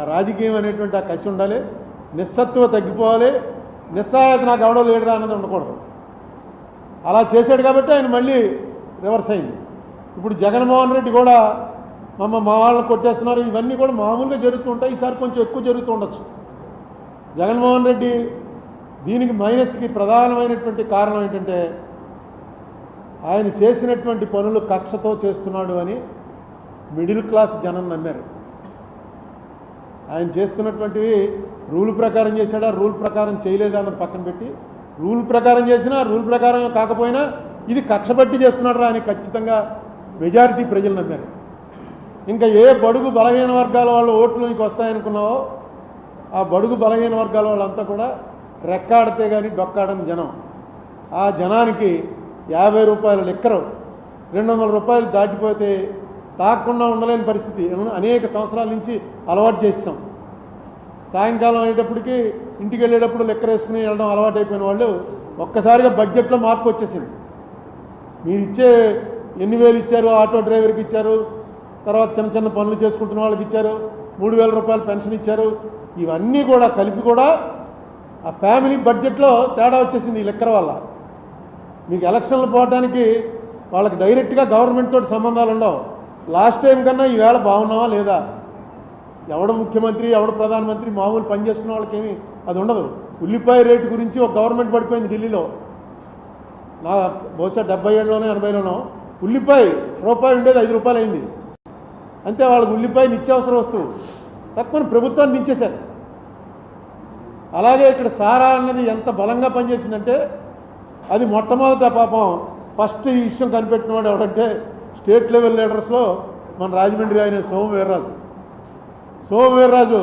ఆ రాజకీయం అనేటువంటి ఆ కసి ఉండాలి నిస్సత్వ తగ్గిపోవాలి నిస్సహాయత నాకు ఎవడో లేడురా అన్నది ఉండకూడదు. అలా చేశాడు కాబట్టి ఆయన మళ్ళీ రివర్స్ అయింది. ఇప్పుడు జగన్మోహన్ రెడ్డి కూడా మమ్మ మా వాళ్ళని కొట్టేస్తున్నారు ఇవన్నీ కూడా మామూలుగా జరుగుతూ ఉంటాయి ఈసారి కొంచెం ఎక్కువ జరుగుతూ ఉండొచ్చు. జగన్మోహన్ రెడ్డి దీనికి మైనస్కి ప్రధానమైనటువంటి కారణం ఏంటంటే ఆయన చేసినటువంటి పనులు కక్షతో చేస్తున్నాడు అని మిడిల్ క్లాస్ జనం నమ్మారు. ఆయన చేస్తున్నటువంటివి రూల్ ప్రకారం చేశాడా రూల్ ప్రకారం చేయలేదా అన్నది పక్కన పెట్టి రూల్ ప్రకారం చేసినా రూల్ ప్రకారం కాకపోయినా ఇది కక్షబట్టి చేస్తున్నాడు రా అని ఖచ్చితంగా మెజారిటీ ప్రజలు నమ్మారు. ఇంకా ఏ బడుగు బలహీన వర్గాల వాళ్ళు ఓట్లు నీకు వస్తాయనుకున్నావో ఆ బడుగు బలహీన వర్గాల వాళ్ళంతా కూడా రెక్కాడితే కానీ డొక్కాడని జనం. ఆ జనానికి యాభై రూపాయల లెక్కరు రెండు వందల రూపాయలు దాటిపోతే తాకుండా ఉండలేని పరిస్థితి. అనేక సంవత్సరాల నుంచి అలవాటు చేస్తాం సాయంకాలం అయ్యేటప్పటికి ఇంటికి వెళ్ళేటప్పుడు లెక్కర వేసుకుని వెళ్ళడం అలవాటైపోయిన వాళ్ళు ఒక్కసారిగా బడ్జెట్లో మార్పు వచ్చేసింది. మీరు ఇచ్చే ఎన్ని వేలు ఇచ్చారు ఆటో డ్రైవర్కి ఇచ్చారు తర్వాత చిన్న చిన్న పనులు చేసుకుంటున్న వాళ్ళకి ఇచ్చారు మూడు వేల రూపాయలు పెన్షన్ ఇచ్చారు ఇవన్నీ కూడా కలిపి కూడా ఆ ఫ్యామిలీ బడ్జెట్లో తేడా వచ్చేసింది ఈ లెక్కర వల్ల. మీకు ఎలక్షన్లు పోవడానికి వాళ్ళకి డైరెక్ట్గా గవర్నమెంట్ తోటి సంబంధాలు ఉండవు లాస్ట్ టైం కన్నా ఈవేళ బాగున్నావా లేదా? ఎవడు ముఖ్యమంత్రి ఎవడు ప్రధానమంత్రి మామూలు పని చేసుకున్న అది ఉండదు. ఉల్లిపాయ రేటు గురించి ఒక గవర్నమెంట్ పడిపోయింది ఢిల్లీలో. నా బహుశా డెబ్బై ఏడులోనే ఎనభైలోనో ఉల్లిపాయ రూపాయి ఉండేది ఐదు రూపాయలు అయింది అంతే వాళ్ళకి ఉల్లిపాయ నిత్యావసర వస్తువు. తక్కువ ప్రభుత్వాన్ని దించేశారు. అలాగే ఇక్కడ సారా అన్నది ఎంత బలంగా పనిచేసిందంటే అది మొట్టమొదట పాపం ఫస్ట్ ఈ విషయం కనిపెట్టినవాడు ఎవడంటే స్టేట్ లెవెల్ లీడర్స్లో మన రాజమండ్రి ఆయన సోము వీర్రాజు. సోమవీర్రాజు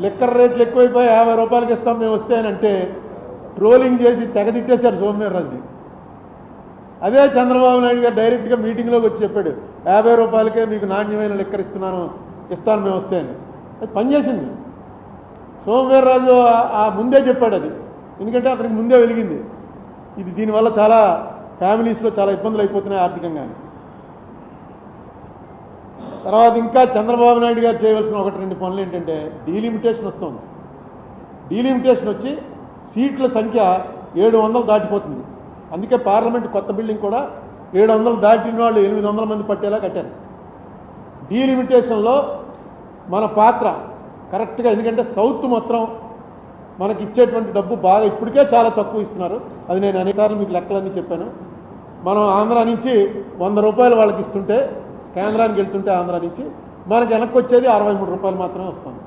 లిక్కర్ రేట్లు ఎక్కువైపోయి యాభై రూపాయలకి ఇస్తాం మేము వస్తే అని అంటే ట్రోలింగ్ చేసి తెగదిట్టేశారు సోమవీర్రాజుని అదే చంద్రబాబు నాయుడు గారు డైరెక్ట్గా మీటింగ్లోకి వచ్చి చెప్పాడు యాభై రూపాయలకే మీకు నాణ్యమైన లిక్కర్ ఇస్తున్నాను ఇస్తాను మేము వస్తే అని. అది పనిచేసింది సోమవీర్రాజు ఆ- ముందే చెప్పాడు అది. ఎందుకంటే అతనికి ముందే వెలిగింది. ఇది దీనివల్ల చాలా ఫ్యామిలీస్లో చాలా ఇబ్బందులు అయిపోతున్నాయి ఆర్థికంగా తర్వాత ఇంకా చంద్రబాబు నాయుడు గారు చేయవలసిన ఒకటి రెండు పనులు ఏంటంటే డీలిమిటేషన్ వస్తుంది. డీలిమిటేషన్ వచ్చి సీట్ల సంఖ్య ఏడు వందలు దాటిపోతుంది. అందుకే పార్లమెంట్ కొత్త బిల్డింగ్ కూడా ఏడు వందలు దాటిన వాళ్ళు ఎనిమిది వందల మంది పట్టేలా కట్టారు. డీలిమిటేషన్లో మన పాత్ర కరెక్ట్గా ఎందుకంటే సౌత్ మొత్తం మనకి ఇచ్చేటువంటి డబ్బు బాగా ఇప్పటికే చాలా తక్కువ ఇస్తున్నారు. అది నేను అనేకసార్లు మీకు లెక్కలన్నీ చెప్పాను. మనం ఆంధ్ర నుంచి వంద రూపాయలు వాళ్ళకి ఇస్తుంటే కేంద్రానికి వెళ్తుంటే ఆంధ్ర నుంచి మనకి వెనక్కి వచ్చేది అరవై మూడు రూపాయలు మాత్రమే వస్తుంది.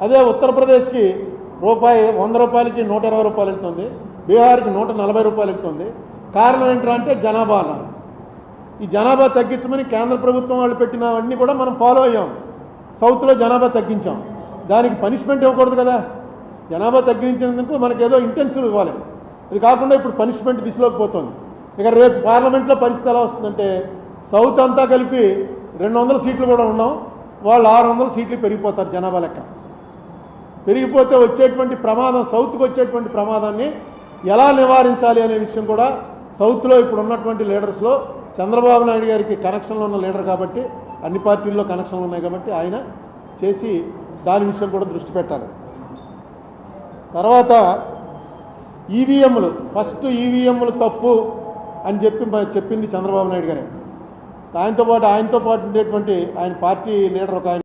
అదే ఉత్తరప్రదేశ్కి రూపాయి వంద రూపాయలకి నూట ఇరవై రూపాయలు వెళ్తుంది. బీహార్కి నూట నలభై రూపాయలు వెళ్తుంది. కారణం ఏంటంటే జనాభా ఈ జనాభా తగ్గించమని కేంద్ర ప్రభుత్వం వాళ్ళు పెట్టినవన్నీ కూడా మనం ఫాలో అయ్యాం. సౌత్లో జనాభా తగ్గించాం. దానికి పనిష్మెంట్ ఇవ్వకూడదు కదా. జనాభా తగ్గించినందుకు మనకి ఏదో ఇంటెన్సివ్ ఇవ్వాలి. ఇది కాకుండా ఇప్పుడు పనిష్మెంట్ దిశలోకి పోతుంది. ఇక రేపు పార్లమెంట్లో పరిస్థితి ఎలా వస్తుందంటే సౌత్ అంతా కలిపి రెండు వందల సీట్లు కూడా ఉన్నాం. వాళ్ళు ఆరు వందల సీట్లు పెరిగిపోతారు జనాభా లెక్క. పెరిగిపోతే వచ్చేటువంటి ప్రమాదం సౌత్కి వచ్చేటువంటి ప్రమాదాన్ని ఎలా నివారించాలి అనే విషయం కూడా సౌత్లో ఇప్పుడు ఉన్నటువంటి లీడర్స్లో చంద్రబాబు నాయుడు గారికి కనెక్షన్లో ఉన్న లీడర్ కాబట్టి అన్ని పార్టీల్లో కనెక్షన్లు ఉన్నాయి కాబట్టి ఆయన చేసి దాని విషయం కూడా దృష్టి పెట్టాలి. తర్వాత ఈవీఎంలు ఫస్ట్ ఈవీఎంలు తప్పు అని చెప్పి చెప్పింది చంద్రబాబు నాయుడు గారే. ఆయనతో పాటు ఆయనతో పాటు ఉండేటువంటి ఆయన పార్టీ లీడర్ ఒక ఆయన